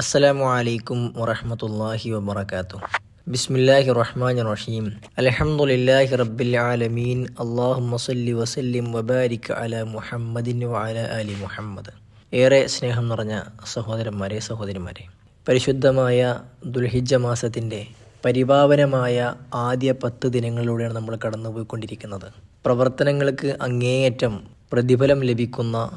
അസ്സലാമു അലൈക്കും വറഹമത്തല്ലാഹി വബറകാതുഹു. ബിസ്മില്ലാഹി റഹ്മാൻ റഹീം. അലഹമുല്ലാഹി റബ്ബിൽ ആലമീൻ. അല്ലാഹുമ്മ സല്ലി വസല്ലിം വബാരിക് അല മുഹമ്മദിൻ വഅല അലി മുഹമ്മദ്. ഏറെ സ്നേഹം നിറഞ്ഞ സഹോദരന്മാരെ സഹോദരിമാരെ പരിശുദ്ധമായ ദുൽഹിജ മാസത്തിന്റെ പരിപാവനമായ ആദ്യ പത്ത് ദിനങ്ങളിലൂടെയാണ് നമ്മൾ കടന്നുപോയിക്കൊണ്ടിരിക്കുന്നത്. പ്രവർത്തനങ്ങൾക്ക് അങ്ങേയറ്റം പ്രതിഫലം ലഭിക്കുന്ന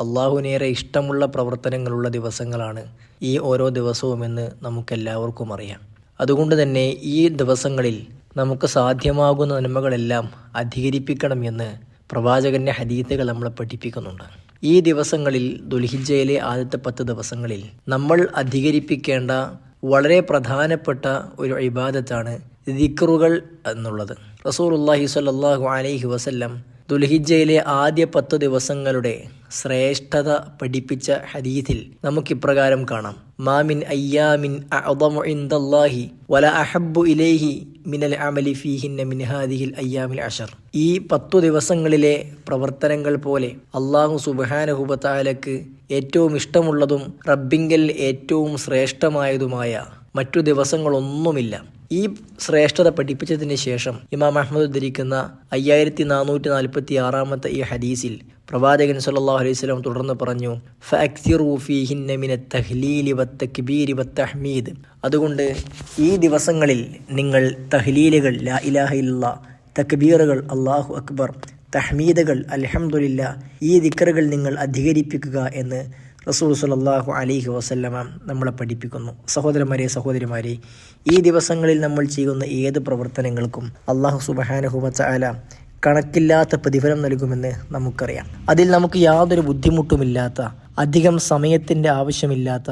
അള്ളാഹുവിനേറെ ഇഷ്ടമുള്ള പ്രവർത്തനങ്ങളുള്ള ദിവസങ്ങളാണ് ഈ ഓരോ ദിവസവുമെന്ന് നമുക്കെല്ലാവർക്കും അറിയാം. അതുകൊണ്ട് തന്നെ ഈ ദിവസങ്ങളിൽ നമുക്ക് സാധ്യമാകുന്ന നന്മകളെല്ലാം അധികരിപ്പിക്കണം എന്ന് പ്രവാചകന്റെ ഹദീത്തുകൾ നമ്മളെ പഠിപ്പിക്കുന്നുണ്ട്. ഈ ദിവസങ്ങളിൽ ദുൽഹിജയിലെ ആദ്യത്തെ പത്ത് ദിവസങ്ങളിൽ നമ്മൾ അധികരിപ്പിക്കേണ്ട വളരെ പ്രധാനപ്പെട്ട ഒരു ഇബാദത്താണ് ദിക്റുകൾ എന്നുള്ളത്. റസൂലുള്ളാഹി സ്വല്ലല്ലാഹു അലൈഹി വസല്ലം ദുൽഹിജയിലെ ആദ്യ പത്ത് ദിവസങ്ങളുടെ ശ്രേഷ്ഠത പഠിപ്പിച്ച ഹദീഥിൽ നമുക്കിപ്രകാരം കാണാം. മാമിൻ അയ്യാമിൻ അഅദമു ഇൻദല്ലാഹി വല അഹബ്ബു ഇലേഹി മിനൽ അമലി ഫീഹിന്ന മിൻഹാദിഹിൽ അയ്യാമിൽ അഷർ ഈ പത്തു ദിവസങ്ങളിലെ പ്രവർത്തനങ്ങൾ പോലെ അള്ളാഹു സുബാനഹുബത്താലക്ക് ഏറ്റവും ഇഷ്ടമുള്ളതും റബ്ബിങ്കൽ ഏറ്റവും ശ്രേഷ്ഠമായതുമായ മറ്റു ദിവസങ്ങളൊന്നുമില്ല. ഈ ശ്രേഷ്ഠത പഠിപ്പിച്ചതിന് ശേഷം ഇമാം അഹമ്മദ് ഉദ്ധരിക്കുന്ന അയ്യായിരത്തി നാനൂറ്റി നാൽപ്പത്തി ആറാമത്തെ ഈ ഹദീസിൽ പ്രവാചകൻ സല്ലാ അലൈഹി സ്വലം തുടർന്ന് പറഞ്ഞു തഹ്ലീലി അതുകൊണ്ട് ഈ ദിവസങ്ങളിൽ നിങ്ങൾ തഹ്ലീലുകൾ ലാ തക്ബീറുകൾ അള്ളാഹു അക്ബർ തഹ്മീദുകൾ അലഹമുല്ല ഈ ദിക്കറുകൾ നിങ്ങൾ അധികരിപ്പിക്കുക എന്ന് റസൂൽ സല്ലല്ലാഹു അലൈഹി വസല്ലമ നമ്മളെ പഠിപ്പിക്കുന്നു. സഹോദരന്മാരെ സഹോദരിമാരെ ഈ ദിവസങ്ങളിൽ നമ്മൾ ചെയ്യുന്ന ഏത് പ്രവർത്തനങ്ങൾക്കും അള്ളാഹു സുബഹാനഹുവ ചാല കണക്കില്ലാത്ത പ്രതിഫലം നൽകുമെന്ന് നമുക്കറിയാം. അതിൽ നമുക്ക് യാതൊരു ബുദ്ധിമുട്ടുമില്ലാത്ത അധികം സമയത്തിന്റെ ആവശ്യമില്ലാത്ത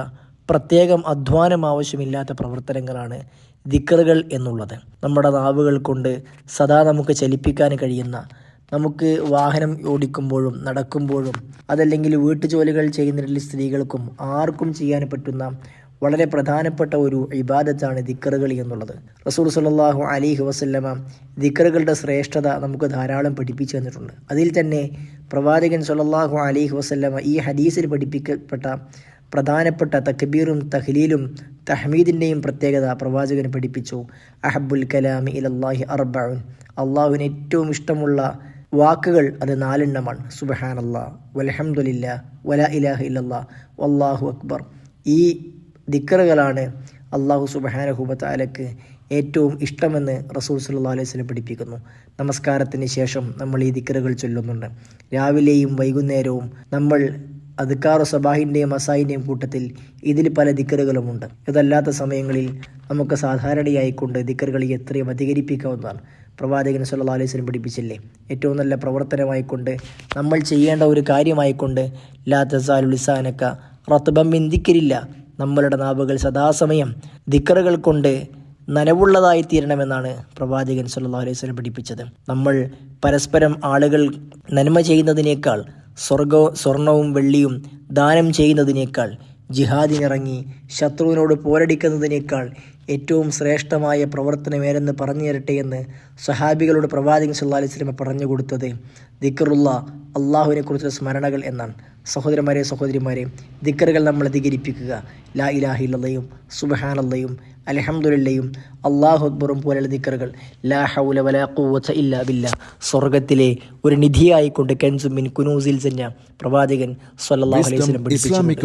പ്രത്യേകം അധ്വാനം ആവശ്യമില്ലാത്ത പ്രവർത്തനങ്ങളാണ് ദിക്കറുകൾ എന്നുള്ളത്. നമ്മുടെ നാവുകൾ കൊണ്ട് സദാ നമുക്ക് ചലിപ്പിക്കാൻ കഴിയുന്ന നമുക്ക് വാഹനം ഓടിക്കുമ്പോഴും നടക്കുമ്പോഴും അതല്ലെങ്കിൽ വീട്ടുജോലികൾ ചെയ്യുന്നതിൽ സ്ത്രീകൾക്കും ആർക്കും ചെയ്യാൻ പറ്റുന്ന വളരെ പ്രധാനപ്പെട്ട ഒരു ഇബാദത്താണ് ദിക്കറുകൾ എന്നുള്ളത്. റസൂൽ സല്ലാഹു അലിഹി വസല്ലമ ദിക്കറുകളുടെ ശ്രേഷ്ഠത നമുക്ക് ധാരാളം പഠിപ്പിച്ചു തന്നിട്ടുണ്ട്. അതിൽ തന്നെ പ്രവാചകൻ സല്ലാഹു അലിഹി വസല്ലമ ഈ ഹദീസിൽ പഠിപ്പിക്കപ്പെട്ട പ്രധാനപ്പെട്ട തക്ബീറും തഹ്ലീലും തഹ്മീദിന്റെയും പ്രത്യേകത പ്രവാചകൻ പഠിപ്പിച്ചു. അഹബുൽ കലാമി ഇലല്ലാഹി അർബഉൻ. അള്ളാഹുവിന് ഏറ്റവും ഇഷ്ടമുള്ള വാക്കുകൾ അത് നാലെണ്ണമാണ്. സുബഹാനല്ലാ വലഹമുല്ല വല ഇലാഹ ഇല്ലല്ലാ വല്ലാഹു അക്ബർ. ഈ ദിക്കറുകളാണ് അള്ളാഹു സുബഹാനഹുബത്താലക്ക് ഏറ്റവും ഇഷ്ടമെന്ന് റസൂൽ സല്ലാ അലൈഹി സ്വലം പഠിപ്പിക്കുന്നു. നമസ്കാരത്തിന് ശേഷം നമ്മൾ ഈ ദിക്കറുകൾ ചൊല്ലുന്നുണ്ട്. രാവിലെയും വൈകുന്നേരവും നമ്മൾ അദ്ക്കാറു സബാഹിന്റെയും മസായിന്റെയും കൂട്ടത്തിൽ ഇതിൽ പല ദിക്കറുകളുമുണ്ട്. ഇതല്ലാത്ത സമയങ്ങളിൽ നമുക്ക് സാധാരണയായിക്കൊണ്ട് ദിക്കറുകൾ എത്രയും അധികരിപ്പിക്കാവുന്നതാണ്. പ്രവാചകൻ സല്ലാ അലൈഹി സ്വലം പഠിപ്പിച്ചില്ലേ? ഏറ്റവും നല്ല പ്രവർത്തനമായിക്കൊണ്ട് നമ്മൾ ചെയ്യേണ്ട ഒരു കാര്യമായിക്കൊണ്ട് ലാ തസാലുലിസാനക്ക റത്തുബം ബിന്ദിക്കരില്ല നമ്മളുടെ നാവുകൾ സദാസമയം ദിക്കറുകൾ കൊണ്ട് നനവുള്ളതായി തീരണമെന്നാണ് പ്രവാചകൻ സല്ലാ അലൈഹി സ്വലം പഠിപ്പിച്ചത്. നമ്മൾ പരസ്പരം ആളുകൾ നന്മ ചെയ്യുന്നതിനേക്കാൾ സ്വർഗ സ്വർണവും വെള്ളിയും ദാനം ചെയ്യുന്നതിനേക്കാൾ ജിഹാദിനിറങ്ങി ശത്രുവിനോട് പോരടിക്കുന്നതിനേക്കാൾ ഏറ്റവും ശ്രേഷ്ഠമായ പ്രവർത്തനമേരെന്ന് പറഞ്ഞു തരട്ടെ എന്ന് സഹാബികളോട് പ്രവാചകൻ സല്ലാ അലൈഹി സ്വലമ പറഞ്ഞു കൊടുത്തത് ദിക്കറുള്ള അള്ളാഹുവിനെ കുറിച്ചുള്ള സ്മരണകൾ എന്നാണ്. സഹോദരന്മാരെ സഹോദരിമാരെ ദിക്കറുകൾ നമ്മൾ അധികരിപ്പിക്കുക. ലാ ഇലാഹില്ലയും സുബഹാനല്ലയും അലഹമുല്ലയും അള്ളാഹു അക്ബറും പോലെയുള്ള ദിക്കറുകൾ. ലാ ഹൗല വലാ ഖുവത ഇല്ലാ ബില്ല. സ്വർഗത്തിലെ ഒരു നിധിയായിക്കൊണ്ട് കെൻസുമിൻ കുനൂസിൽ സെഞ്ഞ പ്രവാചകൻ സല്ലല്ലാഹു അലൈഹി വസല്ലം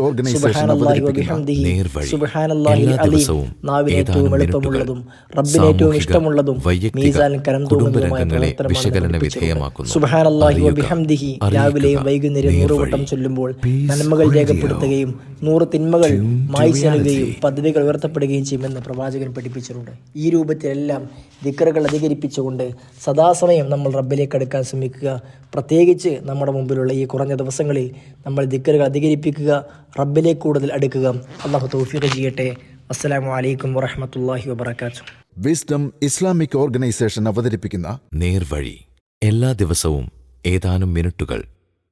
ഓർഗനൈസേഷൻ സുബ്ഹാനല്ലാഹി വബിഹംദിഹി സുബ്ഹാനല്ലാഹി അലീം നാവിന് ഏറ്റവും എളുപ്പമുള്ളതും റബ്ബിന് ഏറ്റവും ഇഷ്ടമുള്ളതും മീസാൻ കരം തോന്നുന്നതുമായ പ്രവർത്തനമാണ് സുബ്ഹാനല്ലാഹി വബിഹംദിഹി രാവിലെയും വൈകുന്നേരം നൂറ്. വട്ടം ചൊല്ലുമ്പോൾ Peace നന്മകൾ രേഖപ്പെടുത്തുകയും നൂറ് തിന്മകൾ പദവികൾ പദ്ധതികൾ ഉയർത്തപ്പെടുകയും ചെയ്യുമെന്ന് പ്രവാചകൻ പഠിപ്പിച്ചിട്ടുണ്ട്. ഈ രൂപത്തിലെല്ലാം ദിക്കറുകൾ അധികരിപ്പിച്ചുകൊണ്ട് സദാസമയം നമ്മൾ റബ്ബിലേക്ക് അടുക്കാൻ ശ്രമിക്കുക. പ്രത്യേകിച്ച് നമ്മുടെ മുമ്പിലുള്ള ഈ കുറഞ്ഞ ദിവസങ്ങളിൽ നമ്മൾ ദിക്കറുകൾ അധികരിപ്പിക്കുക റബ്ബിലേക്ക് കൂടുതൽ അടുക്കുക. അള്ളാഹു തൗഫീഖ് ചെയ്യട്ടെ അസ്സലാമു അലൈക്കും വറഹമത്തല്ലാഹി വബറകാതുഹു. വിസ്ഡം ഇസ്ലാമിക് ഓർഗനൈസേഷൻ അവതരിപ്പിക്കുന്ന നേർവഴി. എല്ലാ ദിവസവും ഏതാനും മിനിറ്റുകൾ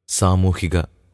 സാമൂഹിക